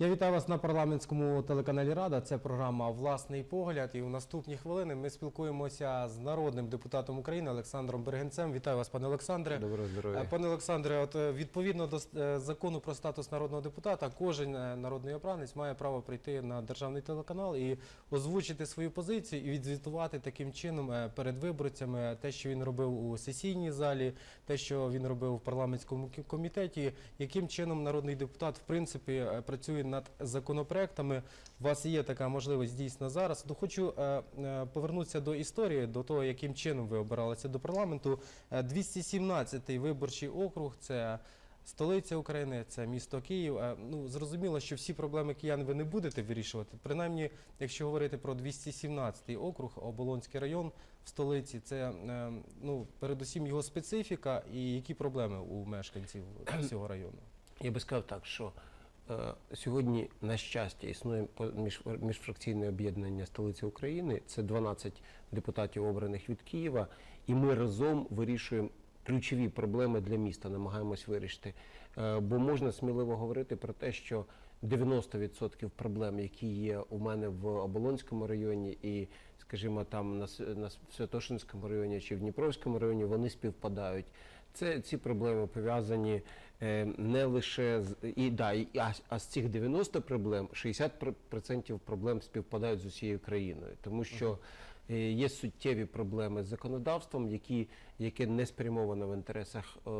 Я вітаю вас на парламентському телеканалі Рада. Це програма Власний погляд. І у наступні хвилини ми спілкуємося з народним депутатом України Олександром Бергенцем. Вітаю вас, пане Олександре. Доброго Е, здоров'я. Пане Олександре, от е, відповідно до е, закону про статус народного депутата, кожен е, народний обранець має право прийти на державний телеканал і озвучити свою позицію і відзвітувати таким чином е, перед виборцями те, що він робив у сесійній залі, те, що він робив в парламентському комітеті, яким чином народний депутат в принципі е, працює над законопроектами. У вас є така можливість дійсно зараз. То хочу е, е, повернутися до історії, до того, яким чином ви обиралися до парламенту. Е, 217-й виборчий округ це. Столиця України, це місто Київ. Е, Ну зрозуміло, що всі проблеми киян ви не будете вирішувати. Принаймні, якщо говорити про 217-й округ, Оболонський район в столиці, це е, ну передусім його специфіка і які проблеми у мешканців цього району. Я би сказав так, що е, сьогодні, на щастя, існує міжфракційне об'єднання столиці України. Це 12 депутатів, обраних від Києва, і ми разом вирішуємо ключові проблеми для міста, намагаємось вирішити. Е, бо можна сміливо говорити про те, що 90% проблем, які є у мене в Оболонському районі і, скажімо, там на Святошинському районі чи в Дніпровському районі, вони співпадають. Це ці проблеми пов'язані е, не лише з і да, і, а, а з цих 90 проблем 60% проблем співпадають з усією країною, тому що е, є суттєві проблеми з законодавством, які яке не спрямовано в інтересах е,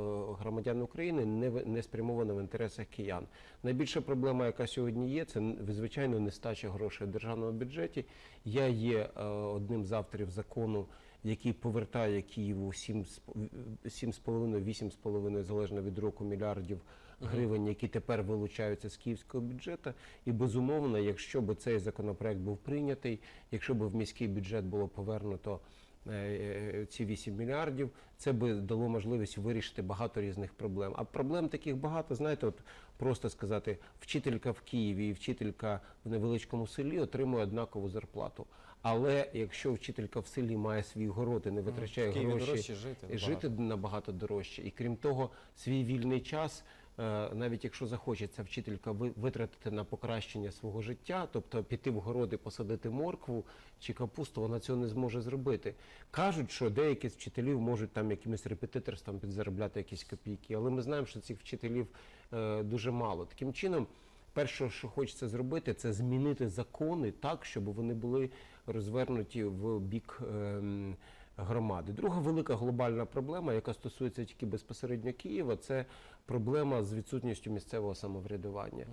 громадян України, не не спрямовано в інтересах киян. Найбільша проблема, яка сьогодні є, це звичайно нестача грошей в державному бюджеті. Я є е, одним з авторів закону який повертає Києву 7,5-8,5, залежно від року, мільярдів гривень, які тепер вилучаються з київського бюджету. І безумовно, якщо б цей законопроект був прийнятий, якщо б в міський бюджет було повернуто е, е, ці 8 мільярдів, це би дало можливість вирішити багато різних проблем. А проблем таких багато, знаєте, от просто сказати, вчителька в Києві і вчителька в невеличкому селі отримує однакову зарплату. Але якщо вчителька в селі має свій город і не витрачає Києві гроші, дорожче жити набагато. жити набагато дорожче. І крім того, свій вільний час, е, навіть якщо захочеться вчителька ви- витратити на покращення свого життя, тобто піти в городи, посадити моркву чи капусту, вона цього не зможе зробити. Кажуть, що деякі з вчителів можуть там якимось репетиторством підзаробляти якісь копійки, але ми знаємо, що цих вчителів е, дуже мало. Таким чином. Перше, що хочеться зробити, це змінити закони так, щоб вони були розвернуті в бік ем, громади. Друга велика глобальна проблема, яка стосується тільки безпосередньо Києва, це проблема з відсутністю місцевого самоврядування.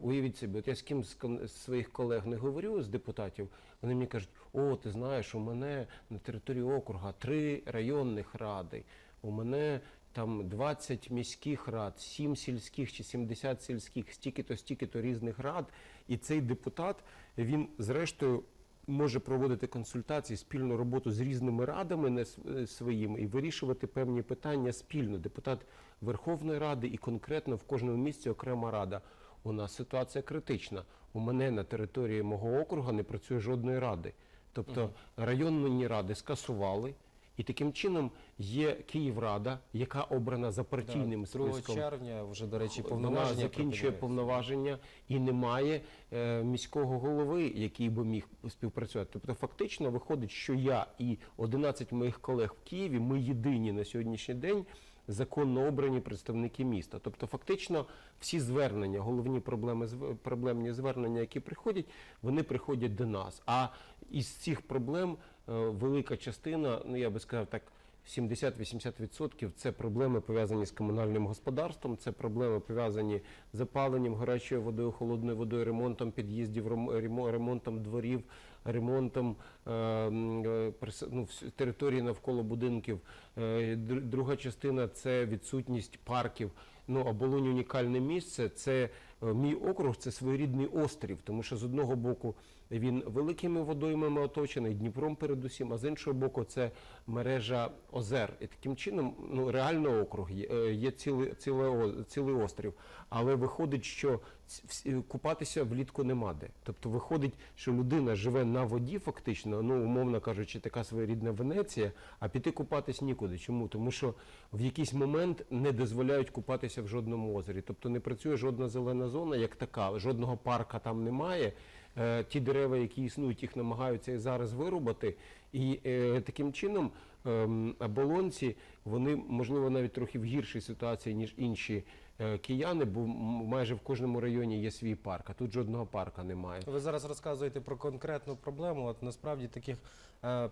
Уявіть собі, от я з ким з своїх колег не говорю з депутатів, вони мені кажуть, о, ти знаєш, у мене на території округа три районних ради, у мене там 20 міських рад, 7 сільських чи 70 сільських, стільки-то, стільки-то різних рад. І цей депутат, він зрештою може проводити консультації, спільну роботу з різними радами не е, своїми і вирішувати певні питання спільно. Депутат Верховної Ради і конкретно в кожному місці окрема рада. У нас ситуація критична. У мене на території мого округу не працює жодної ради. Тобто районні ради скасували. І таким чином є Київрада, яка обрана за партійним 2 списком. червня вже до речі Вона повноваження закінчує повноваження і немає е, міського голови, який би міг співпрацювати. Тобто, фактично виходить, що я і 11 моїх колег в Києві, ми єдині на сьогоднішній день законно обрані представники міста. Тобто, фактично, всі звернення, головні проблеми проблемні звернення, які приходять, вони приходять до нас. А із цих проблем велика частина, ну я би сказав так. 70-80% це проблеми пов'язані з комунальним господарством, це проблеми пов'язані з опаленням гарячою водою, холодною водою, ремонтом під'їздів, рем- ремонтом дворів, ремонтом е, е, ну, території навколо будинків. Е, Друга частина це відсутність парків. Ну, оболонь унікальне місце. Це е, мій округ, це своєрідний острів, тому що з одного боку Він великими водоймами оточений, Дніпром передусім, а з іншого боку, це мережа озер. І таким чином, ну реально округ є, е, є цілий, цілий, цілий острів. Але виходить, що всі- купатися влітку нема де. Тобто виходить, що людина живе на воді, фактично, ну умовно кажучи, така своєрідна Венеція, а піти купатись нікуди. Чому? Тому що в якийсь момент не дозволяють купатися в жодному озері. Тобто не працює жодна зелена зона, як така, жодного парка там немає. Е, Ті дерева, які існують, їх намагаються зараз вирубати. І е, таким чином ем, оболонці, вони, можливо, навіть трохи в гіршій ситуації, ніж інші е, кияни, бо майже в кожному районі є свій парк, а тут жодного парка немає. Ви зараз розказуєте про конкретну проблему. От насправді таких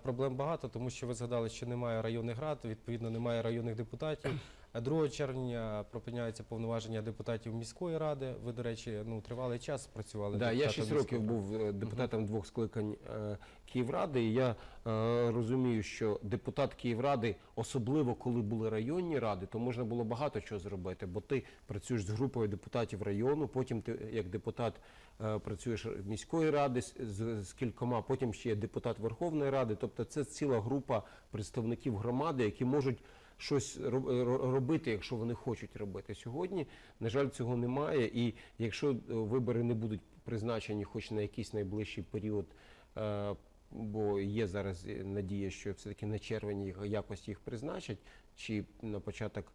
проблем багато, тому що ви згадали, що немає районних рад, відповідно, немає районних депутатів. Е, 2 червня припиняються повноваження депутатів міської ради. Ви, до речі, ну тривалий час працювали. Да, я 6 років був е, депутатом двох скликань е, Київради, і я е, розумію, що депутат Київради, особливо коли були районні ради, то можна було багато чого зробити, бо ти працюєш з групою депутатів району, потім ти як депутат е, працюєш міської ради з, з, з кількома, потім ще є депутат Верховної Ради. Тобто це ціла група представників громади, які можуть щось роб- робити, якщо вони хочуть робити. Сьогодні, на жаль, цього немає. І якщо е, вибори не будуть призначені хоч на якийсь найближчий період, е, бо є зараз е, надія, що все-таки на червень якось їх призначать, чи на початок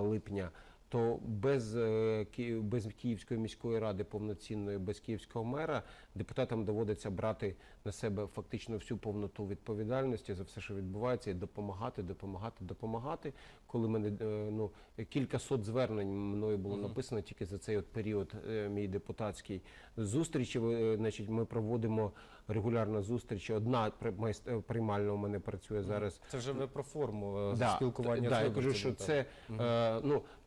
липня. То без, е, без Київської міської ради повноцінної, без київського мера депутатам доводиться брати на себе фактично всю повноту відповідальності за все, що відбувається, і допомагати, допомагати, допомагати. Коли мене е, ну кілька сот звернень мною було написано тільки за цей от період, е, мій депутатський зустрічі. Значить, ми проводимо регулярно зустрічі. Одна при- приймальна у мене працює зараз Це вже ви про форму да, спілкування да, з я кажу, що це е, ну. е, чи-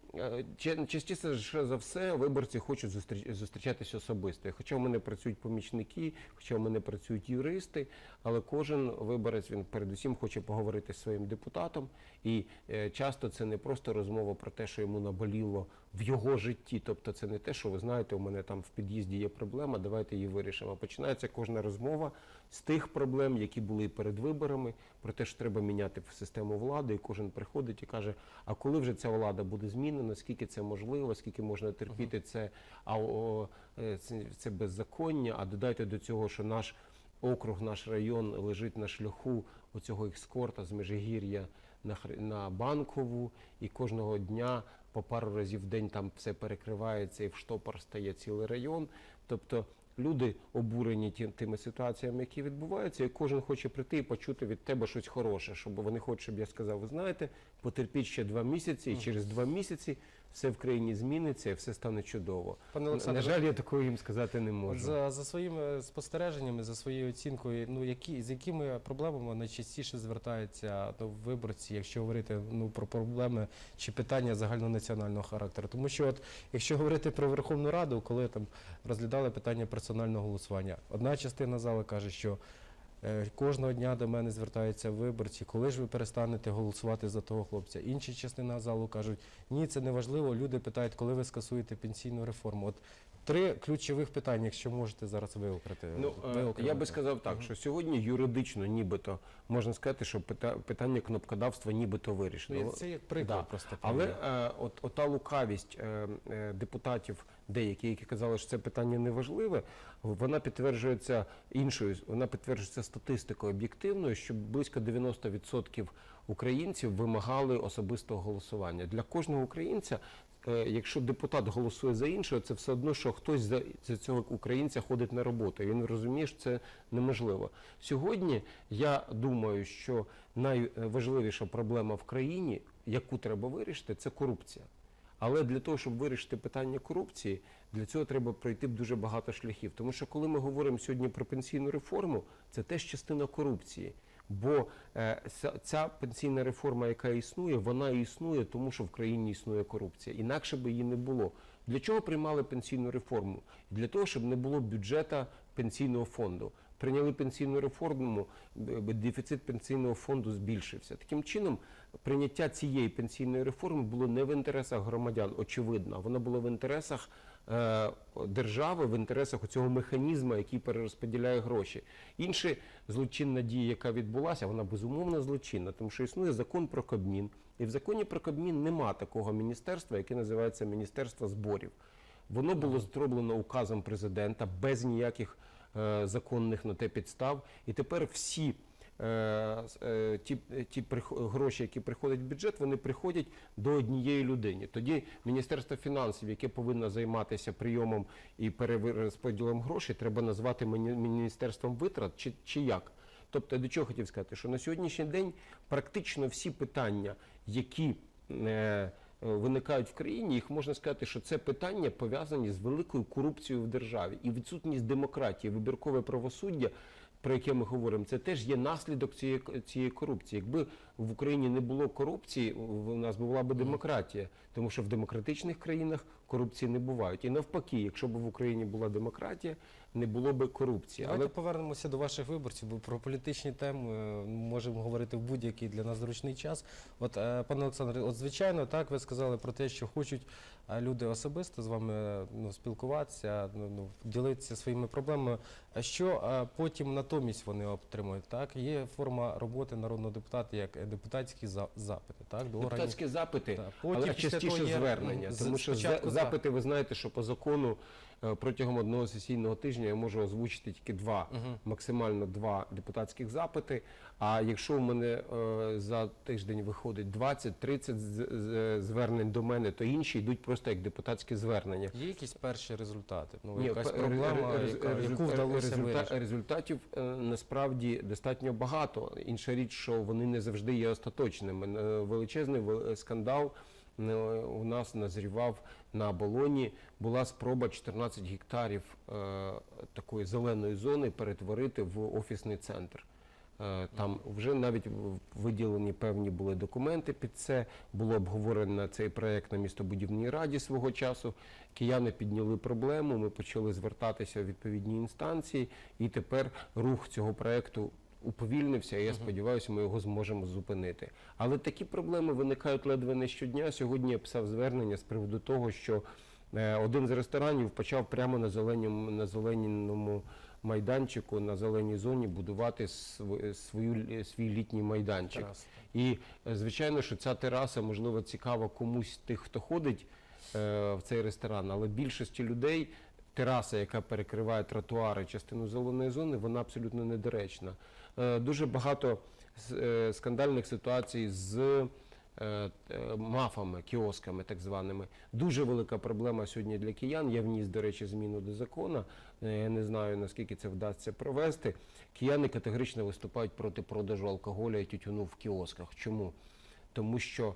Частіше за все виборці хочуть зустріч- зустрічатися особисто. Хоча в мене працюють помічники, хоча в мене працюють юристи, але кожен виборець він передусім хоче поговорити з своїм депутатом. І е, часто це не просто розмова про те, що йому наболіло в його житті. Тобто це не те, що ви знаєте, у мене там в під'їзді є проблема, давайте її вирішимо. Починається кожна розмова з тих проблем, які були перед виборами, про те, що треба міняти систему влади, і кожен приходить і каже: а коли вже ця влада буде змінена, скільки це можливо, скільки можна терпіти це, а о, е, це, це беззаконня, а додайте до цього, що наш округ, наш район лежить на шляху оцього екскорта з Межигір'я на, на Банкову, і кожного дня по пару разів в день там все перекривається і в штопор стає цілий район. Тобто люди обурені тими ситуаціями, які відбуваються, і кожен хоче прийти і почути від тебе щось хороше, щоб вони хочуть, щоб я сказав, ви знаєте, потерпіть ще два місяці, і через два місяці все в країні зміниться і все стане чудово. Пане На жаль, я такого їм сказати не можу. За, за своїми спостереженнями, за своєю оцінкою, ну які з якими проблемами найчастіше звертаються до виборці, якщо говорити ну про проблеми чи питання загальнонаціонального характеру? Тому що, от якщо говорити про Верховну Раду, коли там розглядали питання персонального голосування, одна частина зали каже, що е, кожного дня до мене звертаються виборці, коли ж ви перестанете голосувати за того хлопця. Інша частина залу кажуть, ні, це не важливо. Люди питають, коли ви скасуєте пенсійну реформу. От Три ключових питання, якщо можете зараз виокрити. Ну, е, я би сказав так, що сьогодні юридично нібито можна сказати, що пита- питання кнопкодавства нібито вирішено. Ну, це як приклад Да. просто. Але е, от ота лукавість е, е, депутатів, деякі, які казали, що це питання не важливе, вона підтверджується іншою, вона підтверджується статистикою об'єктивною, що близько 90% українців вимагали особистого голосування. Для кожного українця, якщо депутат голосує за іншого, це все одно, що хтось за, цього українця ходить на роботу. Він розуміє, що це неможливо. Сьогодні я думаю, що найважливіша проблема в країні, яку треба вирішити, це корупція. Але для того, щоб вирішити питання корупції, для цього треба пройти дуже багато шляхів. Тому що коли ми говоримо сьогодні про пенсійну реформу, це теж частина корупції. Бо е, ця, пенсійна реформа, яка існує, вона існує, тому що в країні існує корупція. Інакше би її не було. Для чого приймали пенсійну реформу? Для того, щоб не було бюджета пенсійного фонду. Прийняли пенсійну реформу, дефіцит пенсійного фонду збільшився. Таким чином, прийняття цієї пенсійної реформи було не в інтересах громадян, очевидно, воно було в інтересах держави в інтересах цього механізму, який перерозподіляє гроші. Інша злочинна дія, яка відбулася, вона безумовно злочинна, тому що існує закон про Кабмін, і в законі про Кабмін нема такого міністерства, яке називається Міністерство зборів. Воно було зроблено указом президента без ніяких е, законних на те підстав. І тепер всі е, е, ті, ті гроші, які приходять в бюджет, вони приходять до однієї людини. Тоді Міністерство фінансів, яке повинно займатися прийомом і перерозподілом грошей, треба назвати міні- міністерством витрат чи, чи як. Тобто, до чого хотів сказати, що на сьогоднішній день практично всі питання, які е, е, виникають в країні, їх можна сказати, що це питання пов'язані з великою корупцією в державі і відсутність демократії, вибіркове правосуддя. Про яке ми говоримо, це теж є наслідок цієї, цієї корупції. Якби в Україні не було корупції, у нас була б демократія, тому що в демократичних країнах корупції не бувають. І навпаки, якщо б в Україні була демократія, не було б корупції. Давайте Але повернемося до ваших виборців, бо про політичні теми е, можемо говорити в будь-який для нас зручний час. От, е, пане Олександре, от звичайно, так ви сказали про те, що хочуть е, люди особисто з вами ну, спілкуватися, ну, ну, ділитися своїми проблемами. А що потім натомість вони отримують? Так, є форма роботи народного депутата як депутатські за- запити, так до органів. депутатські запити, Так, потім але після частіше того є, звернення. ну, з- тому що за- спочатку, так. запити, ви знаєте, що по закону протягом одного сесійного тижня я можу озвучити тільки два, максимально два депутатських запити. А якщо в мене е, за тиждень виходить 20-30 з- з- звернень до мене, то інші йдуть просто як депутатські звернення. Є якісь перші результати? Ну, якась проблема, яку вдалося вирішити? результатів е, насправді достатньо багато. Інша річ, що вони не завжди є остаточними. Е, Величезний вел- скандал е, у нас назрівав на оболоні. Була спроба 14 гектарів е, такої зеленої зони перетворити в офісний центр. Е, Там вже навіть виділені певні були документи під це. Було обговорено цей проект на містобудівній раді свого часу. Кияни підняли проблему. Ми почали звертатися в відповідні інстанції, і тепер рух цього проекту уповільнився. І я сподіваюся, ми його зможемо зупинити. Але такі проблеми виникають ледве не щодня. Сьогодні я писав звернення з приводу того, що е, один з ресторанів почав прямо на зеленому на зеленому майданчику на зеленій зоні будувати свою свій літній майданчик. Терасу. І е, звичайно, що ця тераса можливо цікава комусь тих, хто ходить е, в цей ресторан, але більшості людей тераса, яка перекриває тротуари, частину зеленої зони, вона абсолютно недоречна. Е, дуже багато е, скандальних ситуацій з е, мафами, кіосками, так званими. Дуже велика проблема сьогодні для киян. Я вніс, до речі, зміну до закону. Я не знаю, наскільки це вдасться провести. Кияни категорично виступають проти продажу алкоголя і тютюну в кіосках. Чому? Тому що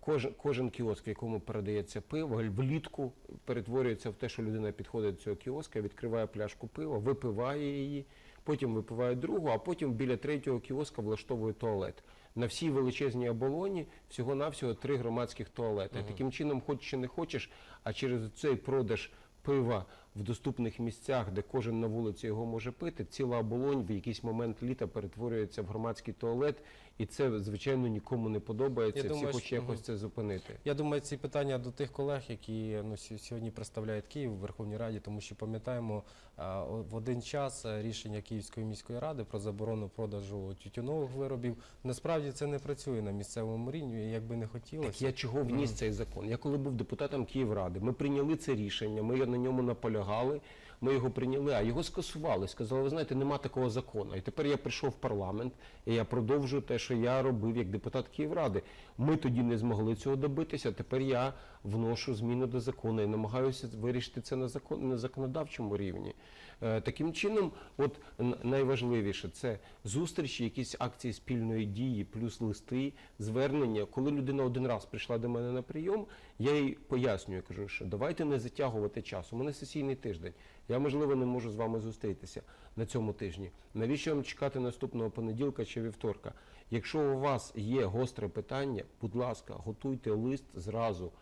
кожен, кожен кіоск, в якому передається пиво, влітку перетворюється в те, що людина підходить до цього кіоска, відкриває пляшку пива, випиває її, потім випиває другу, а потім біля третього кіоска влаштовує туалет. На всій величезній оболоні всього-навсього три громадських туалети. Таким чином, хоч чи не хочеш, а через цей продаж пива в доступних місцях, де кожен на вулиці його може пити, ціла оболонь в якийсь момент літа перетворюється в громадський туалет, і це звичайно нікому не подобається. Я думаю, хочуть якось це зупинити. Я думаю, ці питання до тих колег, які ну, сьогодні представляють Київ у Верховній Раді, тому що пам'ятаємо в один час е, рішення Київської міської ради про заборону продажу тютюнових виробів. Насправді це не працює на місцевому рівні, якби не Так я чого вніс цей закон? Я коли був депутатом Київради, ми прийняли це рішення, ми на ньому наполягали, ми його прийняли, а його скасували. Сказали, ви знаєте, нема такого закону. І тепер я прийшов в парламент, і я продовжую те, що я робив як депутат Київради. Ми тоді не змогли цього добитися. Тепер я вношу зміни до закону і намагаюся вирішити це на закон на законодавчому рівні. Е, Таким чином, от найважливіше це зустрічі, якісь акції спільної дії, плюс листи, звернення. Коли людина один раз прийшла до мене на прийом, я їй пояснюю, кажу, що давайте не затягувати час. У мене сесійний тиждень. Я можливо не можу з вами зустрітися на цьому тижні. Навіщо вам чекати наступного понеділка чи вівторка? Якщо у вас є гостре питання, будь ласка, готуйте лист зразу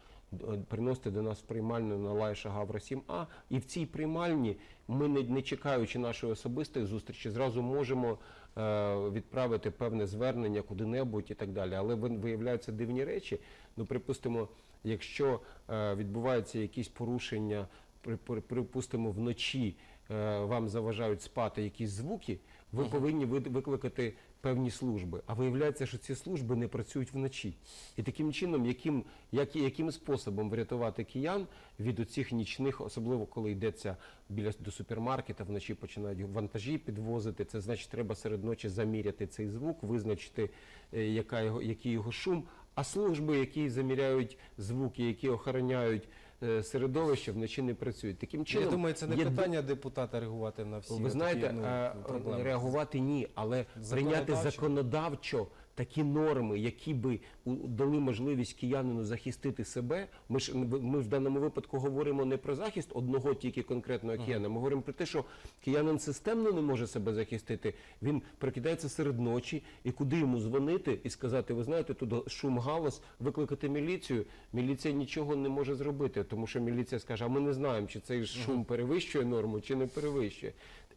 приносити до нас приймальну на Лайша Гавра 7А. І в цій приймальні ми, не, чекаючи нашої особистої зустрічі, зразу можемо е, відправити певне звернення куди-небудь і так далі. Але виявляються дивні речі. Ну, припустимо, якщо е, відбуваються якісь порушення, при- при- припустимо, вночі е, вам заважають спати якісь звуки, ви повинні викликати певні служби. А виявляється, що ці служби не працюють вночі. І таким чином, яким, як, яким способом врятувати киян від оцих нічних, особливо коли йдеться біля до супермаркета, вночі починають вантажі підвозити. Це значить, треба серед ночі заміряти цей звук, визначити, е, яка його, який його шум. А служби, які заміряють звуки, які охороняють е, середовище, вночі не працюють. Таким чином, Я думаю, це не є питання депутата реагувати на всі ви такі, знаєте, ну, е, проблеми. реагувати ні, але прийняти Законодавчо? Такі норми, які би дали можливість киянину захистити себе. Ми ж ми в даному випадку говоримо не про захист одного тільки конкретного кияна. Ми говоримо про те, що киянин системно не може себе захистити. Він прокидається серед ночі, і куди йому дзвонити і сказати, ви знаєте, тут шум галас, викликати міліцію. Міліція нічого не може зробити, тому що міліція скаже, а ми не знаємо, чи цей шум перевищує норму, чи не перевищує.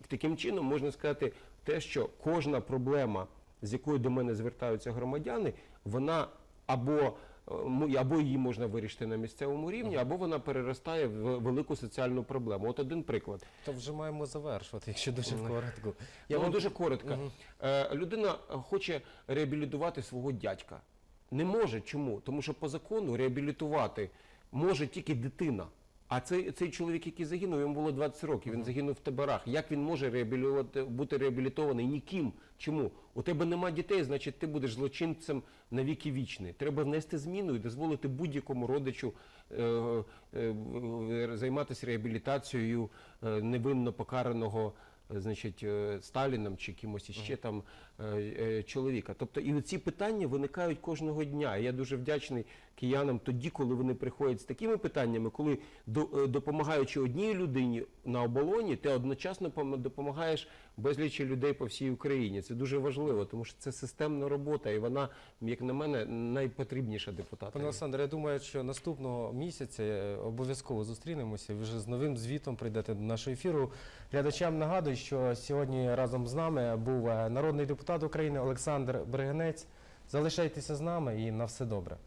Таким чином можна сказати те, що кожна проблема, з якою до мене звертаються громадяни, вона або е, або її можна вирішити на місцевому рівні, або вона переростає в велику соціальну проблему. От один приклад. То вже маємо завершувати, якщо дуже коротко. Я вам вам дуже коротко. Е, людина хоче реабілітувати свого дядька. Не може. Чому? Тому що по закону реабілітувати може тільки дитина. А цей, цей чоловік, який загинув, йому було 20 років, він загинув в таборах. Як він може реабілювати, бути реабілітований ніким? Чому? У тебе нема дітей, значить ти будеш злочинцем на віки вічні. Треба внести зміну і дозволити будь-якому родичу е, е, е, займатися реабілітацією е, невинно покараного е, значить, е, Сталіном чи кимось іще там е, чоловіка. Тобто і ці питання виникають кожного дня. Я дуже вдячний киянам тоді, коли вони приходять з такими питаннями, коли е, допомагаючи одній людині на оболоні, ти одночасно пом- допомагаєш безлічі людей по всій Україні. Це дуже важливо, тому що це системна робота, і вона, як на мене, найпотрібніша депутата. Пане Олександре, я думаю, що наступного місяця е, обов'язково зустрінемося. Ви вже з новим звітом прийдете до нашого ефіру. Глядачам нагадую, що сьогодні разом з нами був е, народний депутат України Олександр Бригинець. Залишайтеся з нами і на все добре.